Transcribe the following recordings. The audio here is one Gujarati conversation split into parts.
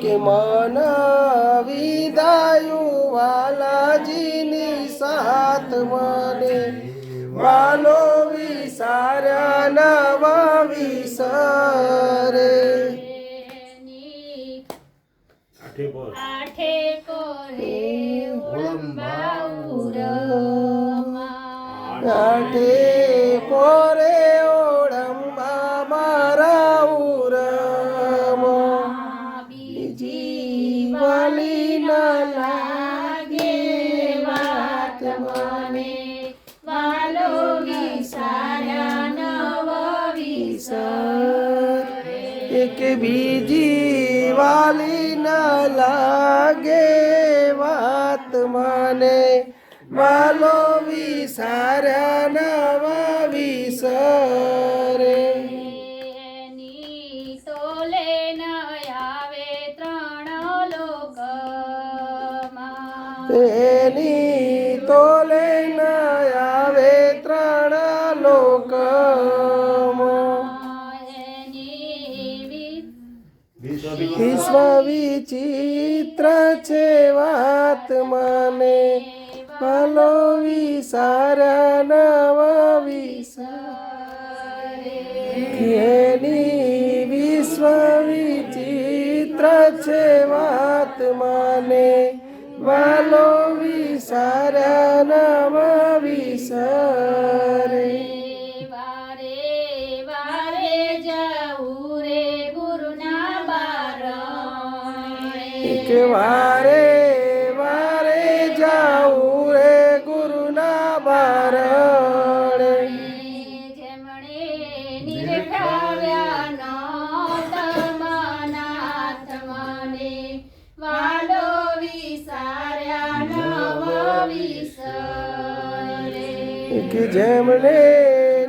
કે મન વિદાયું વાલાજીની સાથ મને વાલો વિસાર્યા નવા વિસરે આઠે બોલ આઠે કોરે વાલી ના લાગે વાત મને. વાલો વિસાર્યા નવ વિસર. એક બીજી વાલી ન લાગે વાત મને. વાલો વિસાર્યા નવા વિસરે. લોકમાં તો ન આવે ત્રણ લોક વિશ્વ વિચિત્ર છે વાત મને. ભલો વિસાર નવા વિસારે. વિસારા નવા વિસરે વારે વારે જવું રે ગુરુના બારણે કે વારે વારે જાઉં રે ગુરુના બારણે કે જેમણે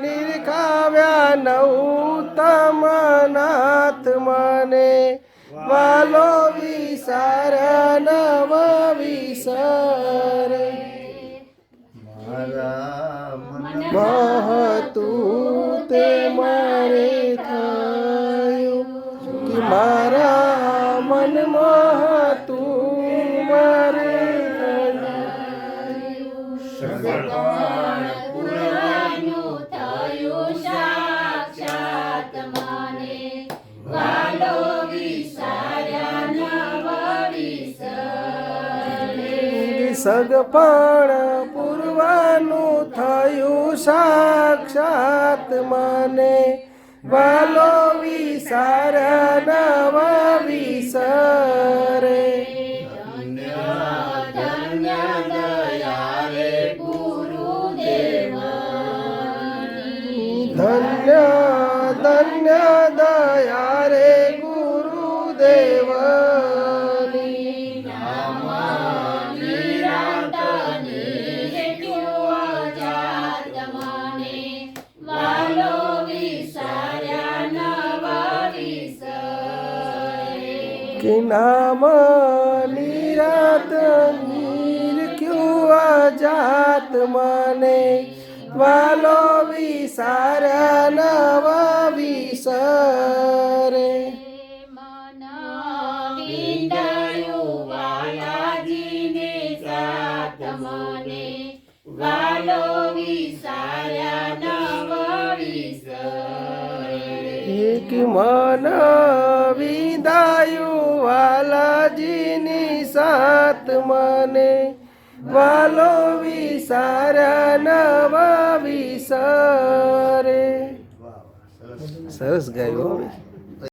નિરખાવ્યા નૌતમ નાથ મને વાલો વિસાર, નવ વિસાર. મહતું તે મારે થયું કે મારા મન મહતું મારે થયું પુરાણું થયું સાક્ષાત મને વાલો વિસાર્યા વિસરે સગપણ પૂરવાનું થયું સાક્ષાત મને વાલો વિસાર નવા વિસરે ધન્ય ધન્ય દયા રે ગુરુદેવ કે નામ નિરાત નીર ક્યુ જાત મને? વાલો વિસાર નવ વિસરે. વાલો વિસાર્યા નવ વિસરે. એક મન વિદાયું વાલાજીની સાથ મને. વાલો વિસાર નવા વિસરે. સરસ. ગાયું